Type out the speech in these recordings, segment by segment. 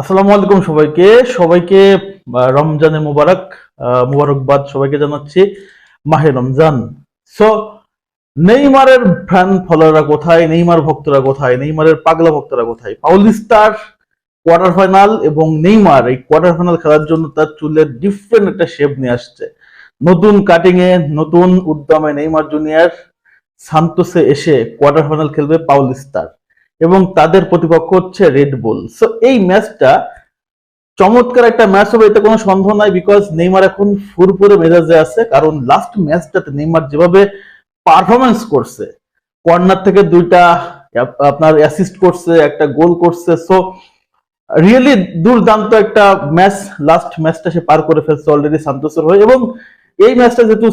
আসসালামু আলাইকুম সবাইকে। সবাইকে রমজানের মুবারক মুবারকবাদ সবাইকে জানাচ্ছি মাহে রমজান। সো নেইমারের ফ্যান ফলোয়াররা কোথায়? নেইমার ভক্তরা কোথায়? নেইমারের পাগলা ভক্তরা কোথায়? পাউলিস্তার কোয়ার্টার ফাইনাল এবং নেইমার এই কোয়ার্টার ফাইনাল খেলার জন্য তার চুলের ডিফারেন্ট একটা শেপ নিয়ে আসছে। নতুন কাটিং এ, নতুন উদ্যমে নেইমার জুনিয়র সান্তোসে এসে কোয়ার্টার ফাইনাল খেলবে পাউলিস্তার এবং তাদের প্রতিপক্ষ হচ্ছে রেড বুল সো এই ম্যাচটা চমৎকার একটা ম্যাচ হবে, এতে কোনো সন্দেহ নাই বিকজ নেইমার এখন ফুরফুরে মেজাজে আছে, কারণ লাস্ট ম্যাচটাতে নেইমার যেভাবে পারফরমেন্স করছে কর্নার থেকে দুইটা, আপনার অ্যাসিস্ট করছে, একটা গোল করছে সো রিয়েলি দুর্দান্ত একটা ম্যাচ লাস্ট ম্যাচটা সে পার করে ফেলছে অলরেডি সান্তোসের হয়ে, এবং এই ম্যাচটা যেহেতু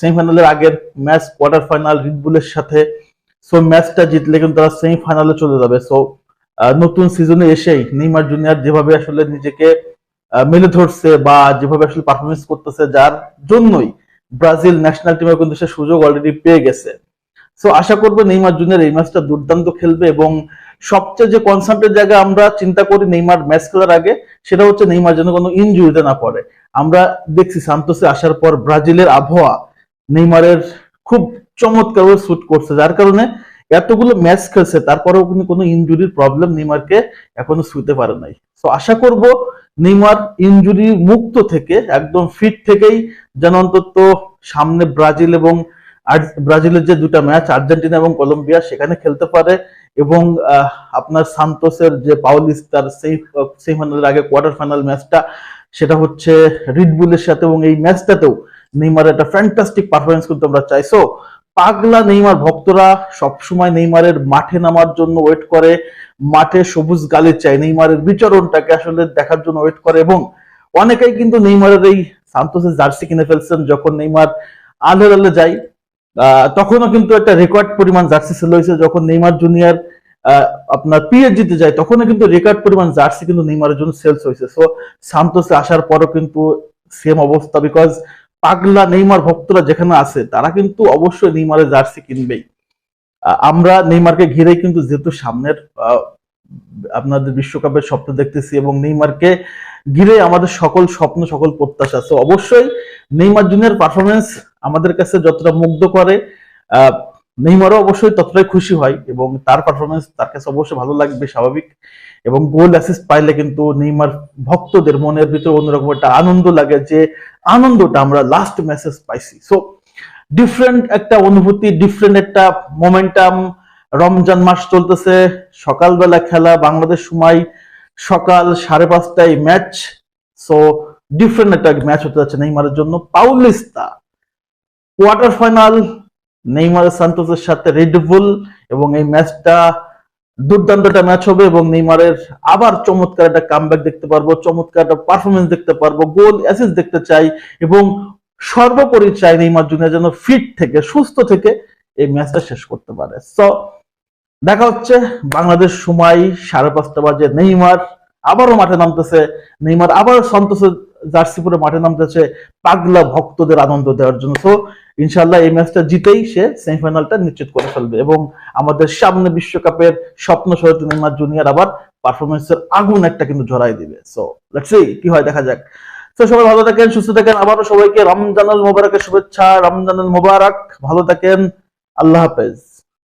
সেমিফাইনালের আগের ম্যাচ কোয়ার্টার ফাইনাল রিডবুলের সাথে সো ম্যাচটা জিতলে কিন্তু তারা সেমিফাইনালে চলে যাবে। সো নতুন সিজনে এসেই নেইমার জুনিয়র যেভাবে আসলে নিজেকে মেলে ধরছে বা যেভাবে আসলে পারফরমেন্স করতেছে, যার জন্যই ব্রাজিল ন্যাশনাল টিমে কিন্তু সে সুযোগ অলরেডি পেয়ে গেছে। সো আশা করব নেইমার জুনিয়র এই ম্যাচটা দুর্দান্ত খেলবে এবং সবচেয়ে যে কনসার্টের জায়গা আমরা চিন্তা করি নেইমার ম্যাচ খেলার আগে, সেটা হচ্ছে নেইমার যেন কোনো ইনজুরিতে না পড়ে। আমরা দেখছি সান্তোসে আসার পর ব্রাজিলের আবহাওয়া নেইমারের খুব চমৎকার শুট করছে, যার কারণে এতগুলো ম্যাচ খেলছে, তারপরেও কিন্তু কোনো ইনজুরির প্রবলেম নেইমারকে এখনও শুতে পারে নাই। তো আশা করব নেইমার ইনজুরি মুক্ত থেকে, একদম ফিট থেকেই যেন অন্তত সামনে ব্রাজিল এবং ব্রাজিলের যে দুটা ম্যাচ আর্জেন্টিনা এবং কলম্বিয়া, সেখানে খেলতে পারে এবং আপনার সান্তোসের যে পাউলিস্তার সেই, সেমিফাইনালের আগে কোয়ার্টার ফাইনাল ম্যাচটা সেটা হচ্ছে রিডবুলের সাথে এবং এই ম্যাচটাতেও নেইমার একটা ফ্যান্টাস্টিক পারফরমেন্স কিন্তু আমরা চাইছো পাগলা নেইমার ভক্তরা সবসময় নেইমারের মাঠে নামার জন্য ওয়েট করে, মাঠে সবুজ গালি চায়। নেইমারের বিচরণটাকে আসলে দেখার জন্য ওয়েট করে এবং অনেকেই কিন্তু নেইমারের এই সান্তোসের জার্সি কিনে ফেলছেন যখন নেইমার আলে আলে যায়। তখনও কিন্তু একটা রেকর্ড পরিমাণ জার্সি সেল হয়েছে। যখন নেইমার জুনিয়র আপনার পিএইচজিতে যায়, তখনও কিন্তু রেকর্ড পরিমাণ জার্সি কিন্তু নেইমারের জন্য সেলস হয়েছে। সো সান্তোসে আসার পরও কিন্তু সেম অবস্থা বিকজ পাগলা নেইমার ভক্তরা যেখানে আছে, তারা কিন্তু অবশ্যই নেইমারের জার্সি কিনবেই। আমরা নেইমারকে ঘিরে কিন্তু যেহেতু সামনের আপনাদের বিশ্বকাপের স্বপ্ন দেখতেছি এবং নেইমারকে ঘিরে আমাদের সকল স্বপ্ন, সকল প্রত্যাশা। তো অবশ্যই নেইমার জুনিয়র পারফরমেন্স আমাদের কাছে যতটা মুগ্ধ করে নেইমারও অবশ্যই ততটাই খুশি হয় এবং তার পারফরমেন্স তার কাছে অবশ্যই ভালো লাগবে, স্বাভাবিক। এবং গোল অ্যাসিস্ট পাইলে কিন্তু নেইমার ভক্তদের মনের ভিতরে অন্যরকম একটা আনন্দ লাগে যে আনন্দটা আমরা লাস্ট মেসেজ পাইছি। সো ডিফারেন্ট একটা অনুভূতি ডিফারেন্ট একটা মোমেন্টাম রমজান মাস চলতেছে, সকালবেলা খেলা, বাংলাদেশ সময়, সকাল সাড়ে পাঁচটায় ম্যাচ সো ডিফারেন্ট একটা ম্যাচ হতে যাচ্ছে নেইমারের জন্য। পাউলিস্তা কোয়ার্টার ফাইনাল নেইমার সান্তোসের সাথে রেডবুল এবং এই ম্যাচটা দুর্দান্ত একটা ম্যাচ হবে এবং নেইমারের আবার চমৎকার একটা কামব্যাক দেখতে পারব, চমৎকার একটা পারফরমেন্স দেখতে পারব গোল অ্যাসিস্ট দেখতে চাই এবং সর্বোপরি চাই নেইমার জুনিয়র যেন ফিট থেকে, সুস্থ থেকে এই ম্যাচটা শেষ করতে পারে। সো দেখা হচ্ছে বাংলাদেশ সময় সাড়ে পাঁচটা বাজে, নেইমার আবারও মাঠে নামতেছে, নেইমার আবার সন্তোষের জার্সি পরে মাঠে নামতেছে পাগলা ভক্তদের আনন্দ দেওয়ার জন্য। সো ইনশাল্লাহ এই ম্যাচটা জিতেই সে সেমিফাইনালটা নিশ্চিত করে ফেলবে এবং আমাদের সামনে বিশ্বকাপের স্বপ্ন সহিত নেইমার জুনিয়র আবার পারফরমেন্সের আগুন একটা কিন্তু ঝরাই দিবে। সো লেটস সি কি হয়, দেখা যাক। তো সবাই ভালো থাকেন, সুস্থ থাকেন, আবারও সবাইকে রমজানুল মোবারকের শুভেচ্ছা, রমজানুল মোবারক। ভালো থাকেন, আল্লাহ হাফেজ।